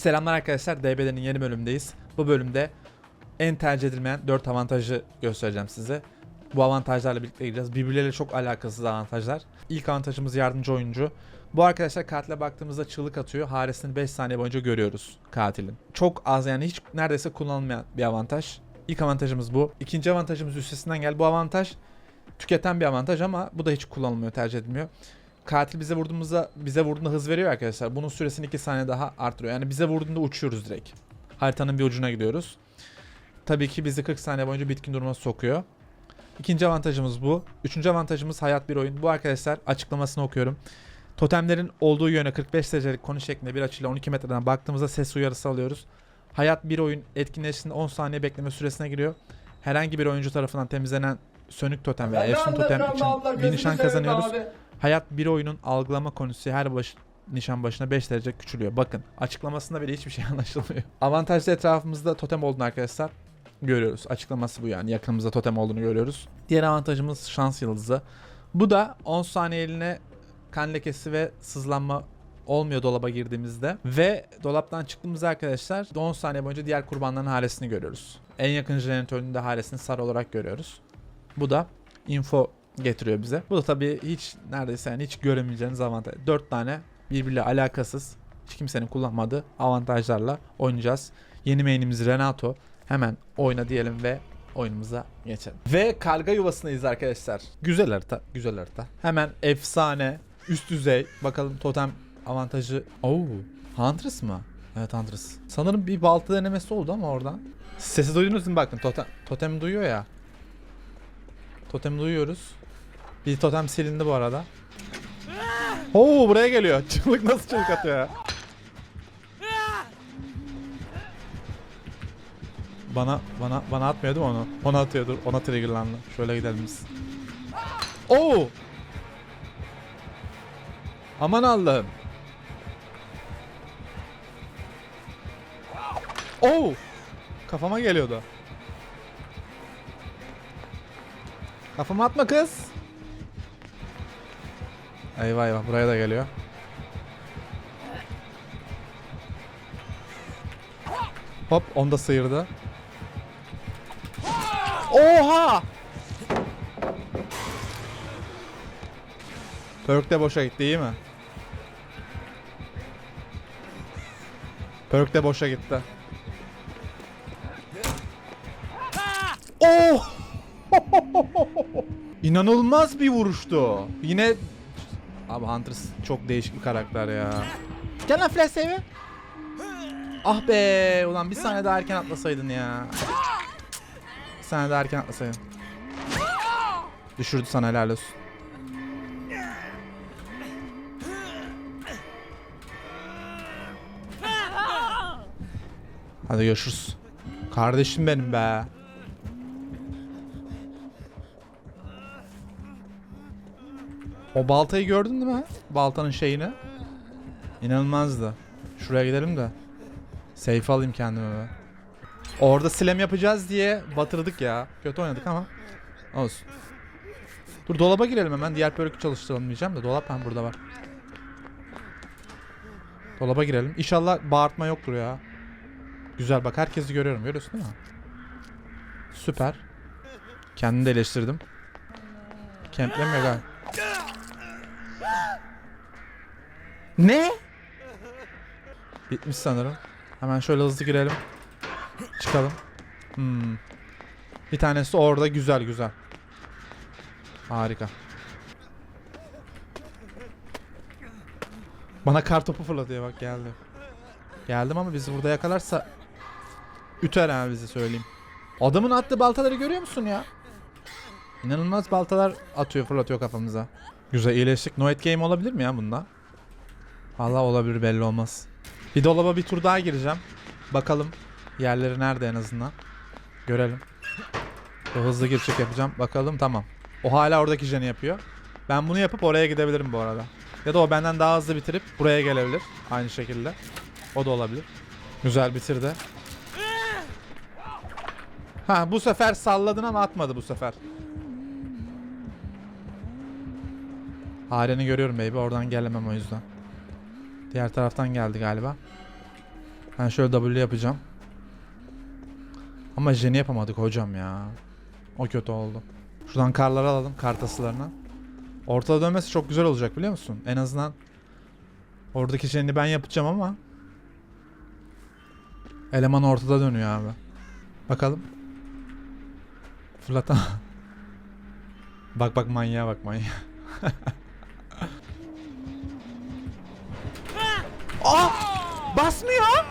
Selamlar arkadaşlar. DB'lerin yeni bölümündeyiz. Bu bölümde en tercih edilmeyen 4 avantajı göstereceğim size. Bu avantajlarla birlikte gideceğiz. Birbirleriyle çok alakasız avantajlar. İlk avantajımız yardımcı oyuncu. Bu arkadaşlar katile baktığımızda çığlık atıyor. Haresini 5 saniye boyunca görüyoruz katilin. Çok az yani hiç neredeyse kullanılmayan bir avantaj. İlk avantajımız bu. İkinci avantajımız üstesinden gel. Bu avantaj tüketen bir avantaj ama bu da hiç kullanılmıyor, tercih edilmiyor. Katil bize vurduğumuzda bize vurduğunda hız veriyor arkadaşlar. Bunun süresini 2 saniye daha artırıyor. Yani bize vurduğunda uçuyoruz direkt. Haritanın bir ucuna gidiyoruz. Tabii ki bizi 40 saniye boyunca bitkin duruma sokuyor. İkinci avantajımız bu. Üçüncü avantajımız hayat bir oyun. Bu arkadaşlar açıklamasını okuyorum. Totemlerin olduğu yöne 45 derecelik konu şeklinde bir açıyla 12 metreden baktığımızda ses uyarısı alıyoruz. Hayat bir oyun etkinleştiğinde 10 saniye bekleme süresine giriyor. Herhangi bir oyuncu tarafından temizlenen sönük totem veya efsun totem için bir nişan kazanıyoruz. Hayat bir oyunun algılama konusu her baş, nişan başına 5 derece küçülüyor. Bakın açıklamasında bile hiçbir şey anlaşılmıyor. Avantajlı etrafımızda totem olduğunu arkadaşlar görüyoruz. Açıklaması bu yani. Yakınımızda totem olduğunu görüyoruz. Diğer avantajımız şans yıldızı. Bu da 10 saniye eline kan lekesi ve sızlanma olmuyor dolaba girdiğimizde. Ve dolaptan çıktığımızda arkadaşlar 10 saniye boyunca diğer kurbanların haresini görüyoruz. En yakın jeneratörünün de haresini sarı olarak görüyoruz. Bu da info getiriyor bize. Bu da tabii hiç neredeyse yani hiç göremeyeceğiniz avantaj. 4 tane birbiriyle alakasız hiç kimsenin kullanmadığı avantajlarla oynayacağız. Yeni main'imiz Renato. Hemen oyna diyelim ve oyunumuza geçelim. Ve karga yuvasındayız arkadaşlar. Güzel harita, güzel harita. Hemen efsane, üst düzey. Bakalım totem avantajı. Oo, Huntress mı? Evet Huntress. Sanırım bir balta denemesi oldu ama oradan. Sesi duydunuz mu bakın totem, totem duyuyor ya. Totem duyuyoruz. Bir totem silindi bu arada. Oo buraya geliyor. Çığlık nasıl çığlık atıyor ya? Bana bana bana atmıyordu onu? Ona atıyordur. Ona triggerlandı. Şöyle gidelim biz. Oo! Aman Allah'ım. Oo! Kafama geliyordu. Kafama atma kız. Eyvah eyvah buraya da geliyor. Hop onu da sıyırdı. Oha! Perk de boşa gitti iyi mi? Perk de boşa gitti. Oh! İnanılmaz bir vuruştu. Yine Abi Huntress çok değişik bir karakter ya. Gel lan Flash Save'e. Ah be ulan bir saniye daha erken atlasaydın ya. Bir saniye daha erken atlasaydın. Düşürdü sana helal olsun. Hadi görüşürüz. Kardeşim benim be. O baltayı gördün değil mi? Baltanın şeyini. İnanılmazdı. Şuraya gidelim de. Safe alayım kendime be. Orada slam yapacağız diye batırdık ya. Kötü oynadık ama. Olsun. Dur dolaba girelim hemen. Diğer perk'ü çalıştıralım diyeceğim de dolap hem burada var. Dolaba girelim. İnşallah bağırtma yoktur ya. Güzel bak herkesi görüyorum. Görüyorsun değil mi? Süper. Kendimi de eleştirdim. Kemplemiyor galiba. Ne? Bitmiş sanırım. Hemen şöyle hızlı girelim. Çıkalım. Hmm. Bir tanesi orada güzel güzel. Harika. Bana kar topu fırlatıyor bak geldi. Geldim ama bizi burada yakalarsa üter ha bizi söyleyeyim. Adamın attığı baltaları görüyor musun ya? İnanılmaz baltalar atıyor fırlatıyor kafamıza. Güzel iyileştik. Noet game olabilir mi ya bunda? Valla olabilir belli olmaz. Bir dolaba bir tur daha gireceğim. Bakalım yerleri nerede en azından. Görelim. Bir hızlı giriş yapacağım. Bakalım tamam. O hala oradaki jeni yapıyor. Ben bunu yapıp oraya gidebilirim bu arada. Ya da o benden daha hızlı bitirip buraya gelebilir. Aynı şekilde. O da olabilir. Güzel bitirdi. Ha bu sefer salladın ama atmadı bu sefer. Hareni görüyorum baby. Oradan gelemem o yüzden. Diğer taraftan geldi galiba. Ben şöyle W yapacağım. Ama jeni yapamadık hocam ya. O kötü oldu. Şuradan karları alalım. Kar tasılarına. Ortada dönmesi çok güzel olacak biliyor musun? En azından oradaki jeni ben yapacağım ama eleman ortada dönüyor abi. Bakalım. Fırlatan. bak bak manyağa bak manyağa. Aa! Basmıyor.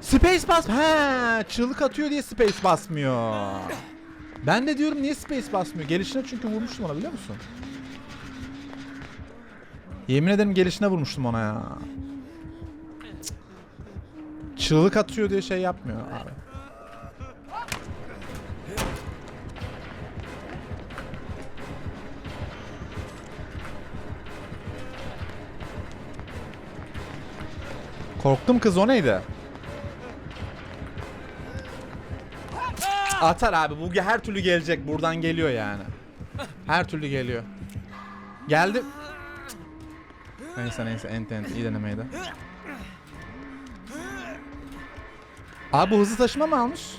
Space bas. He, çığlık atıyor diye space basmıyor. Ben de diyorum niye space basmıyor? Gelişine çünkü vurmuştum ona biliyor musun? Yemin ederim gelişine vurmuştum ona ya. Cık. Çığlık atıyor diye şey yapmıyor abi. Korktum kız o neydi? Atar abi bu her türlü gelecek buradan geliyor yani. Her türlü geliyor. Geldi. Neyse neyse ent ent iyi denemeydi. Abi bu hızlı taşıma mı almış?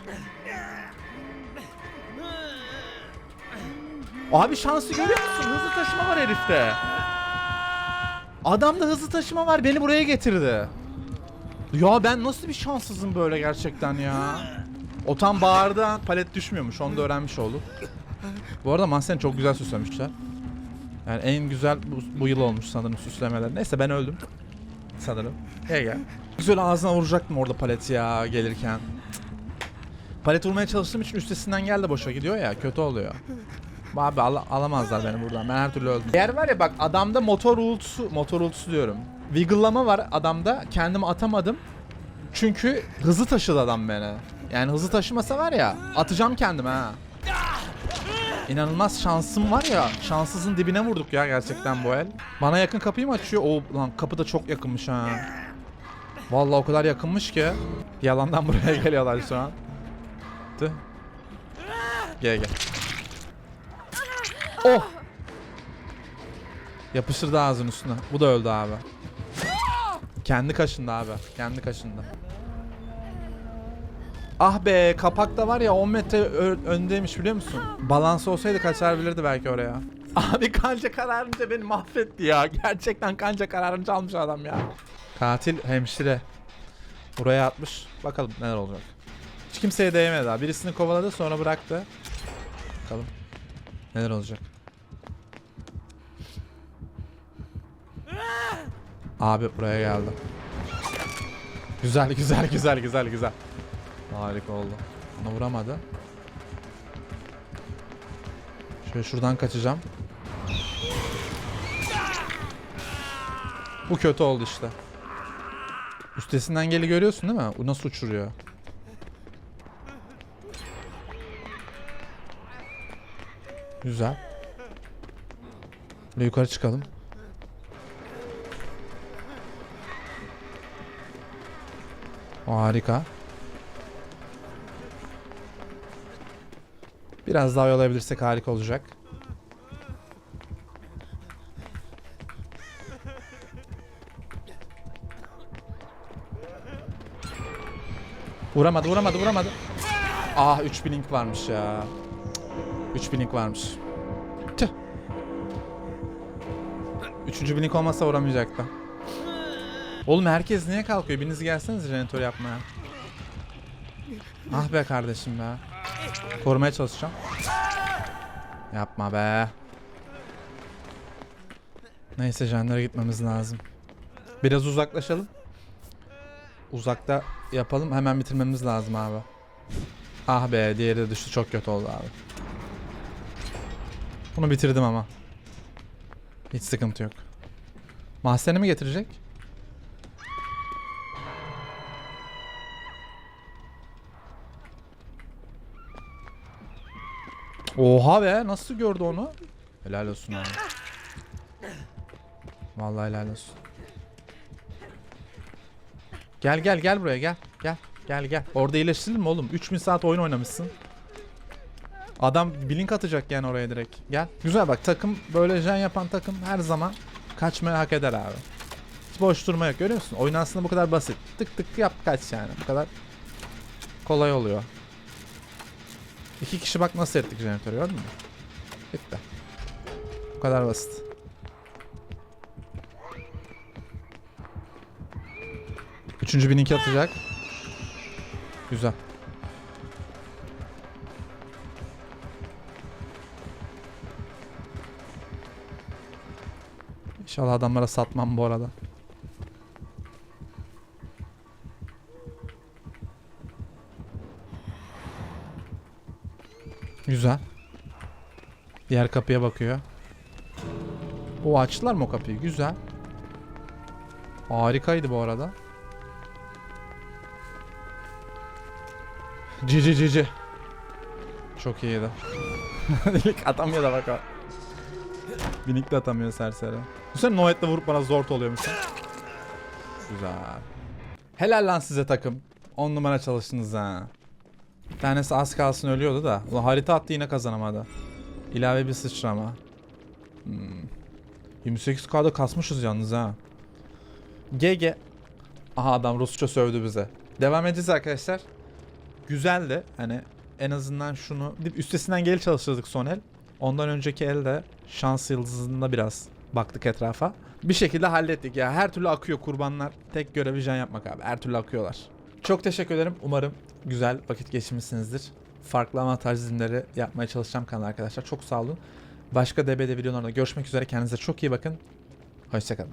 Abi şansı görüyor musun? Hızlı taşıma var herifte. Adamda hızlı taşıma var beni buraya getirdi. Ya ben nasıl bir şanssızım böyle gerçekten ya. O tam bağırdı palet düşmüyormuş onu da öğrenmiş olduk. Bu arada mahzeni çok güzel süslemişler. Yani en güzel bu, bu yıl olmuş sanırım süslemeler. Neyse ben öldüm. Sanırım. Gel gel. Güzel ağzına vuracaktım orada paleti ya gelirken. Palet vurmaya çalıştığım için üstesinden geldi boşa gidiyor ya kötü oluyor. Abi al- alamazlar beni buradan. Ben her türlü öldüm. Yer var ya bak adamda motor uğultusu, motor uğultusu diyorum. Wiggle'lama var adamda. Kendimi atamadım. Çünkü hızlı taşıdı adam beni. Yani hızlı taşımasa var ya atacağım kendimi ha. İnanılmaz şansım var ya. Şanssızın dibine vurduk ya gerçekten bu el. Bana yakın kapıyı mı açıyor? O lan kapı da çok yakınmış ha. Vallahi o kadar yakınmış ki. Yalandan buraya geliyorlar şu an. Tüh. Gel gel. Oh! Yapıştırdı ağzının üstüne. Bu da öldü abi. Kendi kaşındı abi. Kendi kaşındı. Ah be kapakta var ya 10 metre öndeymiş biliyor musun? Balans olsaydı kaçabilirdi belki oraya. Abi kanca kararınca beni mahvetti ya. Gerçekten kanca kararınca almış adam ya. Katil hemşire. Buraya atmış. Bakalım neler olacak. Hiç kimseye değmedi daha. Birisini kovaladı sonra bıraktı. Bakalım. Neler olacak. Abi buraya geldi. Güzel güzel güzel güzel güzel. Harika oldu. Ona vuramadı. Şöyle şuradan kaçacağım. Bu kötü oldu işte. Üstesinden geli görüyorsun değil mi? Bu nasıl uçuruyor? Güzel. Böyle yukarı çıkalım. Harika. Biraz daha yollayabilirsek harika olacak. Vuramadı, vuramadı, vuramadı. Ah 3000 link varmış ya. 3000 link varmış. Tüh. Üçüncü blink olmasa vuramayacaktı. Oğlum herkes niye kalkıyor? Biriniz gelseniz jeneratör yapmaya. Ah be kardeşim be. Korumaya çalışacağım. Yapma be. Neyse jenlere gitmemiz lazım. Biraz uzaklaşalım. Uzakta yapalım. Hemen bitirmemiz lazım abi. Ah be diğeri de düştü. Çok kötü oldu abi. Bunu bitirdim ama. Hiç sıkıntı yok. Mahzeni mi getirecek? Oha be nasıl gördü onu? Helal olsun abi. Vallahi helal olsun. Gel gel gel buraya gel. Gel. Gel gel. Orada iyileştirdin mi oğlum? 3000 saat oyun oynamışsın. Adam blink atacak yani oraya direkt. Gel. Güzel bak takım böyle jen yapan takım her zaman kaçmayı hak eder abi. Hiç boş durma yok görüyor musun? Oyun aslında bu kadar basit. Tık tık yap kaç yani. Bu kadar kolay oluyor. İki kişi bak nasıl ettik jeneratörü gördün mü? Bitti. Bu kadar basit. Üçüncü bininki atacak. Güzel. İnşallah adamlara satmam bu arada. Güzel. Diğer kapıya bakıyor. O açtılar mı o kapıyı? Güzel. Harikaydı bu arada. Cici cici. Çok iyiydi. İlk atamıyor da bak o. Binik de atamıyor serseri. Bu sefer Noet'le vurup bana zor oluyormuş. Güzel. Helal lan size takım. 10 numara çalıştınız ha. Bir tanesi az kalsın ölüyordu da. Ulan harita attı yine kazanamadı. İlave bir sıçrama. Hmm. 28k'da kasmışız yalnız ha. GG. Aha adam Rusça sövdü bize. Devam edeceğiz arkadaşlar. Güzeldi. Hani en azından şunu üstesinden geri çalıştırdık son el. Ondan önceki elde şans yıldızında biraz baktık etrafa. Bir şekilde hallettik ya. Her türlü akıyor kurbanlar. Tek görevi can yapmak abi. Her türlü akıyorlar. Çok teşekkür ederim. Umarım güzel vakit geçirmişsinizdir. Farklı avantaj dizilimleri yapmaya çalışacağım kanal arkadaşlar. Çok sağ olun. Başka DBD videolarında görüşmek üzere. Kendinize çok iyi bakın. Hoşçakalın.